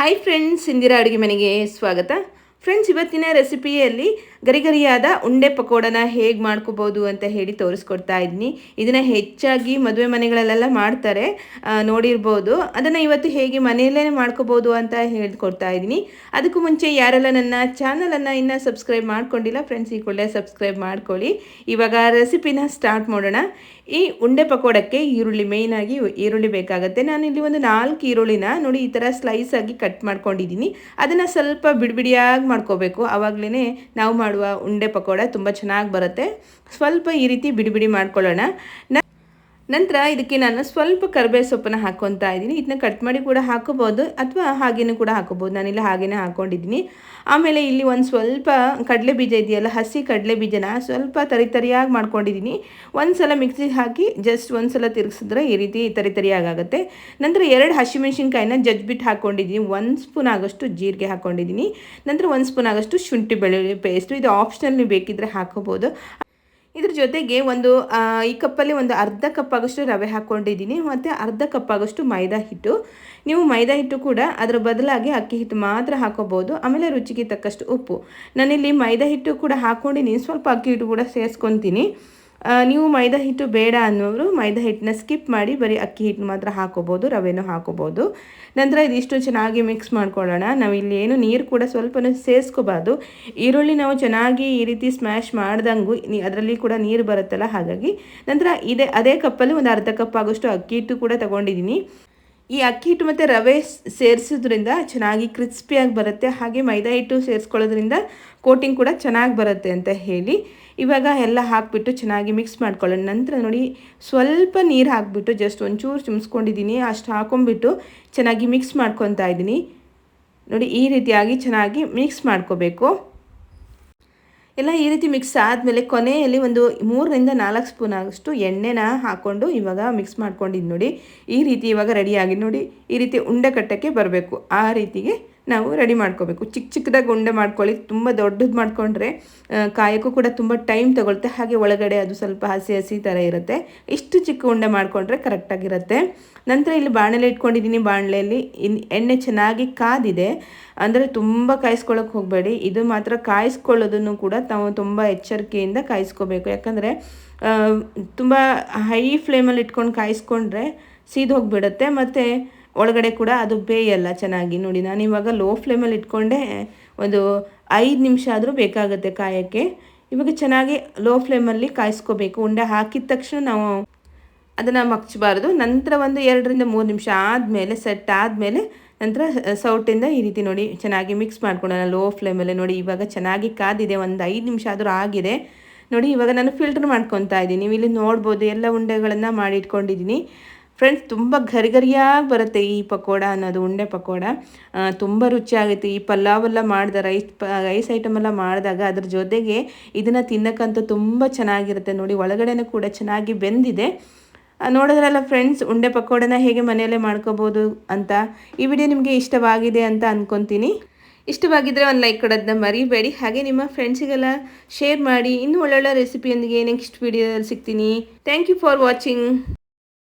Hi friends Indira ಅಡುಗೆ ಮನೆಗೆ ಸ್ವಾಗತ. ಫ್ರೆಂಡ್ಸ್ ಇವತ್ತಿನ ರೆಸಿಪಿಯಲ್ಲಿ ಗರಿಗರಿಯಾದ ಉಂಡೆ ಪಕೋಡನ ಹೇಗೆ ಮಾಡ್ಕೋಬೋದು ಅಂತ ಹೇಳಿ ತೋರಿಸ್ಕೊಡ್ತಾ ಇದ್ದೀನಿ ಇದನ್ನು ಹೆಚ್ಚಾಗಿ ಮದುವೆ ಮನೆಗಳಲ್ಲೆಲ್ಲ ಮಾಡ್ತಾರೆ. ನೋಡಿರ್ಬೋದು. ಅದನ್ನು ಇವತ್ತು ಹೇಗೆ ಮನೆಯಲ್ಲೇ ಮಾಡ್ಕೋಬೋದು ಅಂತ ಹೇಳ್ಕೊಡ್ತಾ ಇದ್ದೀನಿ ಅದಕ್ಕೂ ಮುಂಚೆ ಯಾರೆಲ್ಲ ನನ್ನ ಚಾನಲನ್ನು ಇನ್ನೂ ಸಬ್ಸ್ಕ್ರೈಬ್ ಮಾಡ್ಕೊಂಡಿಲ್ಲ ಫ್ರೆಂಡ್ಸ್ ಈ ಕೂಡಲೇ ಸಬ್ಸ್ಕ್ರೈಬ್ ಮಾಡ್ಕೊಳ್ಳಿ. ಇವಾಗ ರೆಸಿಪಿನ ಸ್ಟಾರ್ಟ್ ಮಾಡೋಣ. ಈ ಉಂಡೆ ಪಕೋಡಕ್ಕೆ ಈರುಳ್ಳಿ ಮೇಯ್ನಾಗಿ ಈರುಳ್ಳಿ ಬೇಕಾಗುತ್ತೆ. ನಾನು ಇಲ್ಲಿ ಒಂದು ನಾಲ್ಕು ಈರುಳ್ಳಿನ ನೋಡಿ ಈ ಥರ ಸ್ಲೈಸ್ ಆಗಿ ಕಟ್ ಮಾಡ್ಕೊಂಡಿದ್ದೀನಿ. ಅದನ್ನು ಸ್ವಲ್ಪ ಬಿಡಿಬಿಡಿಯಾಗಿ ಮಾಡ್ಕೋಬೇಕು. ಆವಾಗಲೇ ನಾವು ಮಾಡುವ ಉಂಡೆ ಪಕೋಡ ತುಂಬ ಚೆನ್ನಾಗಿ ಬರುತ್ತೆ. ಸ್ವಲ್ಪ ಈ ರೀತಿ ಬಿಡಿಬಿಡಿ ಬಿಡಿ ಮಾಡ್ಕೊಳ್ಳೋಣ ನಂತರ ಇದಕ್ಕೆ ನಾನು ಸ್ವಲ್ಪ ಕರಿಬೇವು ಸೊಪ್ಪನ್ನು ಹಾಕ್ಕೊತಾ ಇದ್ದೀನಿ. ಇದನ್ನ ಕಟ್ ಮಾಡಿ ಕೂಡ ಹಾಕೋಬೋದು ಅಥವಾ ಹಾಗೇನೂ ಕೂಡ ಹಾಕೋಬೋದು ನಾನಿಲ್ಲಿ ಹಾಗೇನೆ ಹಾಕ್ಕೊಂಡಿದ್ದೀನಿ ಆಮೇಲೆ ಇಲ್ಲಿ ಒಂದು ಸ್ವಲ್ಪ ಕಡಲೆ ಬೀಜ ಇದೆಯಲ್ಲ, ಹಸಿ ಕಡಲೆ ಬೀಜನ ಸ್ವಲ್ಪ ತರಿ ತರಿಯಾಗಿ ಮಾಡ್ಕೊಂಡಿದ್ದೀನಿ. ಒಂದು ಸಲ ಮಿಕ್ಸಿಗೆ ಹಾಕಿ ಜಸ್ಟ್ ಒಂದು ಸಲ ತಿರುಗಿಸಿದ್ರೆ ಈ ರೀತಿ ತರಿ ತರಿಯಾಗುತ್ತೆ ನಂತರ ಎರಡು ಹಸಿಮೆಣಸಿನ್ಕಾಯಿನ ಜಜ್ಬಿಟ್ಟು ಹಾಕ್ಕೊಂಡಿದ್ದೀನಿ ಒಂದು ಸ್ಪೂನ್ ಆಗೋಷ್ಟು ಜೀರಿಗೆ ಹಾಕ್ಕೊಂಡಿದ್ದೀನಿ ನಂತರ ಒಂದು ಸ್ಪೂನ್ ಆಗೋಷ್ಟು ಶುಂಠಿ ಬೆಳ್ಳುಳ್ಳಿ ಪೇಸ್ಟು ಇದು ಆಪ್ಷನಲ್ಲಿ ನೀವು ಬೇಕಿದ್ದರೆ ಹಾಕೋಬೋದು ಇದ್ರ ಜೊತೆಗೆ ಒಂದು ಈ ಕಪ್ಪಲ್ಲಿ ಒಂದು ಅರ್ಧ ಕಪ್ ಆಗೋಷ್ಟು ರವೆ ಹಾಕ್ಕೊಂಡಿದ್ದೀನಿ. ಮತ್ತು ಅರ್ಧ ಕಪ್ ಆಗೋಷ್ಟು ಮೈದಾ ಹಿಟ್ಟು. ನೀವು ಮೈದಾ ಹಿಟ್ಟು ಕೂಡ ಅದರ ಬದಲಾಗಿ ಅಕ್ಕಿ ಹಿಟ್ಟು ಮಾತ್ರ ಹಾಕೋಬೋದು ಆಮೇಲೆ ರುಚಿಗೆ ತಕ್ಕಷ್ಟು ಉಪ್ಪು. ನಾನಿಲ್ಲಿ ಮೈದಾ ಹಿಟ್ಟು ಕೂಡ ಹಾಕ್ಕೊಂಡಿದ್ದೀನಿ ಸ್ವಲ್ಪ ಅಕ್ಕಿ ಹಿಟ್ಟು ಕೂಡ ಸೇರಿಸ್ಕೊತೀನಿ. ನೀವು ಮೈದಾ ಹಿಟ್ಟು ಬೇಡ ಅನ್ನೋರು ಮೈದಾ ಹಿಟ್ಟನ್ನ ಸ್ಕಿಪ್ ಮಾಡಿ ಬರೀ ಅಕ್ಕಿ ಹಿಟ್ಟು ಮಾತ್ರ ಹಾಕೋಬೋದು, ರವೆನೂ ಹಾಕೋಬೋದು. ನಂತರ ಇದಿಷ್ಟು ಚೆನ್ನಾಗಿ ಮಿಕ್ಸ್ ಮಾಡ್ಕೊಳ್ಳೋಣ. ನಾವು ಇಲ್ಲಿ ಏನು ನೀರು ಕೂಡ ಸ್ವಲ್ಪ ಸೇರಿಸ್ಕೋಬಾರ್ದು ಈರುಳ್ಳಿ ನಾವು ಚೆನ್ನಾಗಿ ಈ ರೀತಿ ಸ್ಮ್ಯಾಶ್ ಮಾಡ್ದಂಗೂ ಅದರಲ್ಲಿ ಕೂಡ ನೀರು ಬರುತ್ತಲ್ಲ ಹಾಗಾಗಿ. ನಂತರ ಇದೇ, ಅದೇ ಕಪ್ಪಲ್ಲಿ ಒಂದು ಅರ್ಧ ಕಪ್ ಆಗೋಷ್ಟು ಅಕ್ಕಿ ಹಿಟ್ಟು ಕೂಡ ತಗೊಂಡಿದ್ದೀನಿ ಈ ಅಕ್ಕಿ ಹಿಟ್ಟು ಮತ್ತು ರವೆ ಸೇರಿಸೋದ್ರಿಂದ ಚೆನ್ನಾಗಿ ಕ್ರಿಸ್ಪಿಯಾಗಿ ಬರುತ್ತೆ. ಹಾಗೆ ಮೈದಾ ಹಿಟ್ಟು ಸೇರಿಸ್ಕೊಳ್ಳೋದ್ರಿಂದ ಕೋಟಿಂಗ್ ಕೂಡ ಚೆನ್ನಾಗಿ ಬರುತ್ತೆ ಅಂತ ಹೇಳಿ ಇವಾಗ ಎಲ್ಲ ಹಾಕಿಬಿಟ್ಟು ಚೆನ್ನಾಗಿ ಮಿಕ್ಸ್ ಮಾಡ್ಕೊಳ್ಳೋಣ. ನಂತರ ನೋಡಿ ಸ್ವಲ್ಪ ನೀರು ಹಾಕಿಬಿಟ್ಟು ಜಸ್ಟ್ ಒಂಚೂರು ಚುಮ್ಸ್ಕೊಂಡಿದ್ದೀನಿ. ಅಷ್ಟು ಹಾಕೊಂಬಿಟ್ಟು ಚೆನ್ನಾಗಿ ಮಿಕ್ಸ್ ಮಾಡ್ಕೊತಾ ಇದ್ದೀನಿ. ನೋಡಿ ಈ ರೀತಿಯಾಗಿ ಚೆನ್ನಾಗಿ ಮಿಕ್ಸ್ ಮಾಡ್ಕೋಬೇಕು. ಎಲ್ಲ ಈ ರೀತಿ ಮಿಕ್ಸ್ ಆದಮೇಲೆ ಕೊನೆಯಲ್ಲಿ ಒಂದು ಮೂರರಿಂದ ನಾಲ್ಕು ಸ್ಪೂನ್ ಆಗಷ್ಟು ಎಣ್ಣೆನ ಹಾಕ್ಕೊಂಡು ಇವಾಗ ಮಿಕ್ಸ್ ಮಾಡ್ಕೊಂಡಿದ್ದು ನೋಡಿ. ಈ ರೀತಿ ಇವಾಗ ರೆಡಿಯಾಗಿ ನೋಡಿ. ಈ ರೀತಿ ಉಂಡೆ ಕಟ್ಟಕ್ಕೆ ಬರಬೇಕು. ಆ ರೀತಿಗೆ ನಾವು ರೆಡಿ ಮಾಡ್ಕೋಬೇಕು. ಚಿಕ್ಕ ಚಿಕ್ಕದಾಗಿ ಉಂಡೆ ಮಾಡ್ಕೊಳ್ಳಿ, ತುಂಬ ದೊಡ್ಡದು ಮಾಡಿಕೊಂಡ್ರೆ ಕಾಯೋಕ್ಕೂ ಕೂಡ ತುಂಬ ಟೈಮ್ ತಗೊಳುತ್ತೆ. ಹಾಗೆ ಒಳಗಡೆ ಅದು ಸ್ವಲ್ಪ ಹಸಿ ಹಸಿ ಥರ ಇರುತ್ತೆ. ಇಷ್ಟು ಚಿಕ್ಕ ಉಂಡೆ ಮಾಡಿಕೊಂಡ್ರೆ ಕರೆಕ್ಟಾಗಿರುತ್ತೆ ನಂತರ ಇಲ್ಲಿ ಬಾಣಲೆ ಇಟ್ಕೊಂಡಿದ್ದೀನಿ. ಬಾಣಲೆಯಲ್ಲಿ ಎಣ್ಣೆ ಚೆನ್ನಾಗಿ ಕಾದಿದೆ. ಅಂದರೆ ತುಂಬ ಕಾಯಿಸ್ಕೊಳ್ಳೋಕೆ ಹೋಗಬೇಡಿ. ಇದು ಮಾತ್ರ ಕಾಯಿಸ್ಕೊಳ್ಳೋದನ್ನು ಕೂಡ ತಾವು ತುಂಬ ಎಚ್ಚರಿಕೆಯಿಂದ ಕಾಯಿಸ್ಕೋಬೇಕು. ಯಾಕಂದರೆ ತುಂಬ ಹೈ ಫ್ಲೇಮಲ್ಲಿ ಇಟ್ಕೊಂಡು ಕಾಯಿಸ್ಕೊಂಡ್ರೆ ಸೀದೋಗಿಬಿಡುತ್ತೆ. ಮತ್ತು ಒಳಗಡೆ ಕೂಡ ಅದು ಬೇಯಲ್ಲ, ಚೆನ್ನಾಗಿ ನೋಡಿ. ನಾನು ಇವಾಗ ಲೋ ಫ್ಲೇಮಲ್ಲಿ ಇಟ್ಕೊಂಡೆ, ಒಂದು ಐದು ನಿಮಿಷ ಆದರೂ ಬೇಕಾಗುತ್ತೆ ಕಾಯೋಕ್ಕೆ. ಇವಾಗ ಚೆನ್ನಾಗಿ ಲೋ ಫ್ಲೇಮಲ್ಲಿ ಕಾಯಿಸ್ಕೋಬೇಕು. ಉಂಡೆ ಹಾಕಿದ ತಕ್ಷಣ ನಾವು ಅದನ್ನು ಮಗ್ಚಬಾರ್ದು. ನಂತರ ಒಂದು ಎರಡರಿಂದ ಮೂರು ನಿಮಿಷ ಆದಮೇಲೆ ಸೆಟ್ ಆದಮೇಲೆ ನಂತರ ಸೌಟಿಂದ ಈ ರೀತಿ ನೋಡಿ ಚೆನ್ನಾಗಿ ಮಿಕ್ಸ್ ಮಾಡ್ಕೊಳ್ಳೋಣ ಲೋ ಫ್ಲೇಮಲ್ಲೇ ನೋಡಿ. ಇವಾಗ ಚೆನ್ನಾಗಿ ಕಾದಿದೆ, ಒಂದು ಐದು ನಿಮಿಷ ಆದರೂ ಆಗಿದೆ. ನೋಡಿ, ಇವಾಗ ನಾನು ಫಿಲ್ಟರ್ ಮಾಡ್ಕೊತಾ ಇದ್ದೀನಿ. ನೀವು ಇಲ್ಲಿ ನೋಡ್ಬೋದು, ಎಲ್ಲ ಉಂಡೆಗಳನ್ನು ಮಾಡಿ ಇಟ್ಕೊಂಡಿದ್ದೀನಿ. ಫ್ರೆಂಡ್ಸ್ ತುಂಬ ಗರಿಗರಿಯಾಗಿ ಬರುತ್ತೆ ಈ ಪಕೋಡ ಅನ್ನೋದು, ಉಂಡೆ ಪಕೋಡ. ತುಂಬ ರುಚಿಯಾಗುತ್ತೆ. ಈ ಪಲಾವೆಲ್ಲ ಮಾಡಿದ ರೈಸ್ ಪ ರೈಸ್ ಐಟಮ್ ಎಲ್ಲ ಮಾಡಿದಾಗ ಅದ್ರ ಜೊತೆಗೆ ಇದನ್ನು ತಿನ್ನಕ್ಕಂತೂ ತುಂಬ ಚೆನ್ನಾಗಿರುತ್ತೆ. ನೋಡಿ, ಒಳಗಡೆನೂ ಕೂಡ ಚೆನ್ನಾಗಿ ಬೆಂದಿದೆ. ನೋಡಿದ್ರಲ್ಲ ಫ್ರೆಂಡ್ಸ್ ಉಂಡೆ ಪಕೋಡನ ಹೇಗೆ ಮನೆಯಲ್ಲೇ ಮಾಡ್ಕೋಬೋದು ಅಂತ. ಈ ವಿಡಿಯೋ ನಿಮಗೆ ಇಷ್ಟವಾಗಿದೆ ಅಂತ ಅಂದ್ಕೊತೀನಿ ಇಷ್ಟವಾಗಿದ್ದರೆ ಒಂದು ಲೈಕ್ ಕೊಡೋದನ್ನ ಮರಿಬೇಡಿ. ಹಾಗೆ ನಿಮ್ಮ ಫ್ರೆಂಡ್ಸಿಗೆಲ್ಲ ಶೇರ್ ಮಾಡಿ. ಇನ್ನೂ ಒಳ್ಳೊಳ್ಳೆ ರೆಸಿಪಿಯೊಂದಿಗೆ ನೆಕ್ಸ್ಟ್ ವಿಡಿಯೋದಲ್ಲಿ ಸಿಗ್ತೀನಿ. Thank you for watching